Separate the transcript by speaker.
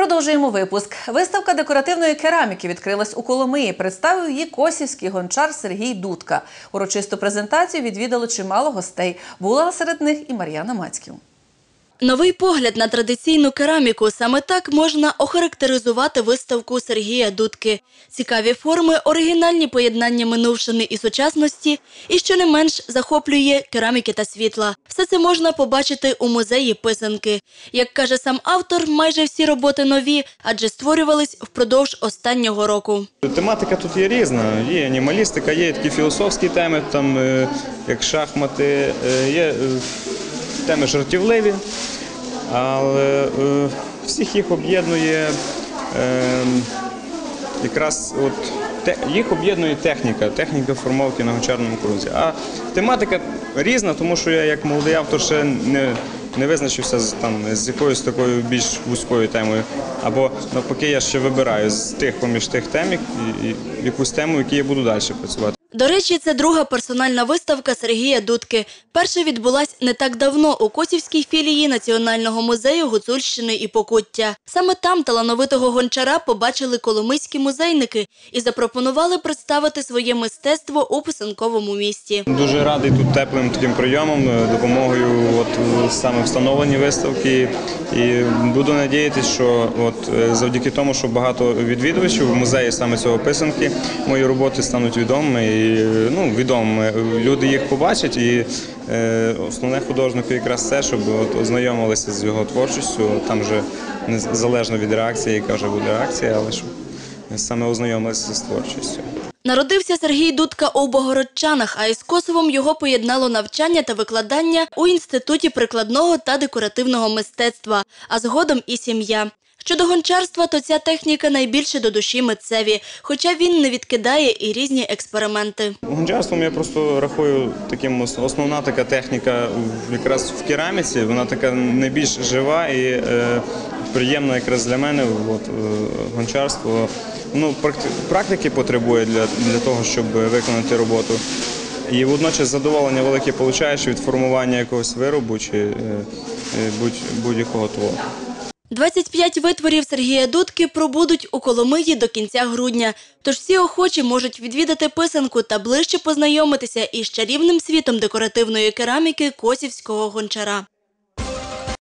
Speaker 1: Продовжуємо випуск. Виставка декоративної кераміки відкрилась у Коломиї. Представив її косівський гончар Сергій Дудка. Урочисту презентацію відвідало чимало гостей. Була серед них і Мар'яна Мацьків.
Speaker 2: Новий погляд на традиційну кераміку саме так можна охарактеризувати виставку Сергія Дудки. Цікаві форми, оригінальні поєднання минувшини і сучасності, і що не менш захоплює кераміки та світла. Все це можна побачити у музеї писанки. Як каже сам автор, майже всі роботи нові, адже створювались впродовж останнього року.
Speaker 3: Тематика тут є різна. Є анімалістика, є такі філософські теми, там, е, як шахмати, е, є е, теми жартівливі, але е, всіх їх об'єднує е, якраз от, їх об'єднує техніка, техніка формовки на гончарному крузі. А тематика різна, тому що я як молодий автор ще не, не визначився з, там, з якоюсь такою більш вузькою темою. Або навпаки, я ще вибираю з тих поміж тих тем і, і, якусь тему, в я буду далі працювати.
Speaker 2: До речі, це друга персональна виставка Сергія Дудки. Перша відбулась не так давно у Косівській філії Національного музею Гуцульщини і Покуття. Саме там талановитого гончара побачили коломийські музейники і запропонували представити своє мистецтво у писанковому місті.
Speaker 3: Дуже радий тут теплим таким прийомом, е, допомогою от е, саме встановлені виставки. І буду надіятися, що от е, завдяки тому, що багато відвідувачів в музеї саме цього писанки, мої роботи стануть відомими і е, ну, відомими. Люди їх побачать, і основне художнику якраз це, щоб от ознайомилися з його творчістю. Там вже незалежно від реакції, яка вже буде реакція, але щоб саме ознайомилися з творчістю.
Speaker 2: Народився Сергій Дудка у Богородчанах, а із Косовом його поєднало навчання та викладання у Інституті прикладного та декоративного мистецтва, а згодом і сім'я. Щодо гончарства, то ця техніка найбільше до душі митцеві, хоча він не відкидає і різні експерименти.
Speaker 3: Гончарством я просто рахую таким основна така техніка якраз в кераміці. Вона така найбільш жива і е, приємна якраз для мене. От, е, гончарство ну, практи- практики потребує для, для того, щоб виконати роботу. І водночас задоволення велике получаєш від формування якогось виробу чи е, е, будь- будь-якого твору.
Speaker 2: 25 витворів Сергія Дудки пробудуть у Коломиї до кінця грудня. Тож всі охочі можуть відвідати писанку та ближче познайомитися із чарівним світом декоративної кераміки косівського гончара.